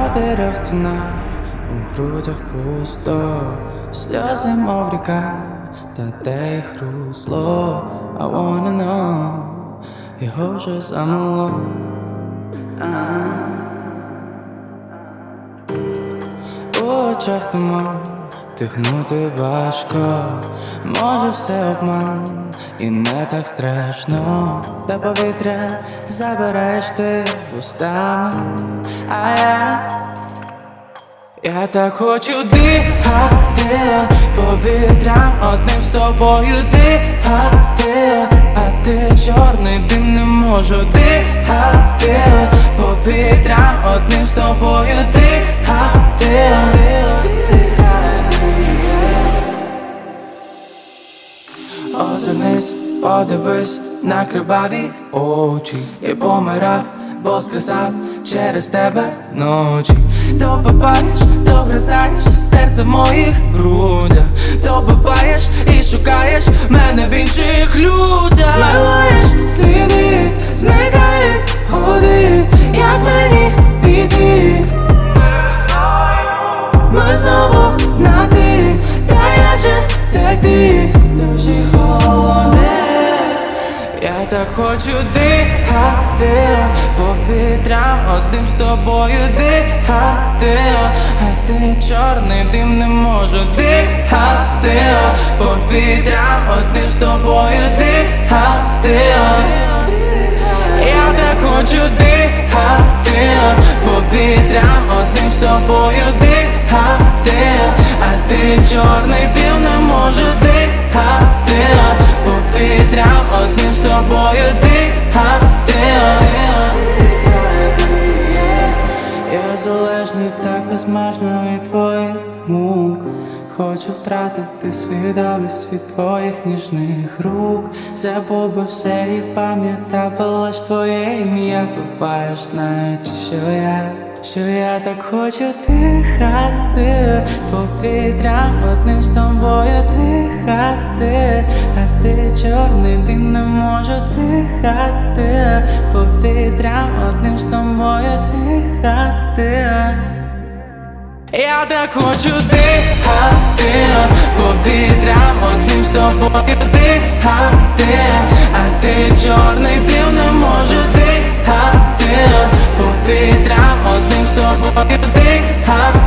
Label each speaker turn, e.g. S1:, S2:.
S1: чотирьох стінах, у грудях пусто, сльози, мов ріка, та те їх русло, I wanna know, його вже замало. У очах туман, тихнути важко, може все обман, і не так страшно, та повітря забираєш ти вустами, а я, я так хочу дихати. Повітрям одним з тобою дихати, а ти чорний дим не можу дихати. Повітрям одним з тобою дихати. Подивись на криваві очі І помирав, воскресав через тебе ночі. Добиваєш, догризаєш серце в моїх грудях. Добиваєш і шукаєш мене в інших людях. Зливаєш сліди, зникає ходи, як мені піти. Ми знову на ти, та як же втекти Душі так хочу дихати повітрям одним з тобою дихати. А ти чорний дим не можу дихати повітрям одним з тобою дихати. Я так хочу дихати повітрям одним з тобою дихати, а ти чорний дим не можу дихати залежний так безмежно від твоїх мук Хочу втратити свідомість від твоїх ніжних рук. Забув би все і пам'ятав лиш твоє ім'я Буваєш, знаючи, що я, що я так хочу дихати. Повітрям одним з тобою дихати А ти чорний дим не можу дихати. Повітрям одним з тобою дихати я так хочу дихати повітрям одним з тобою дихати, а ти чорний дим не можу дихати повітрям одним з тобою дихати.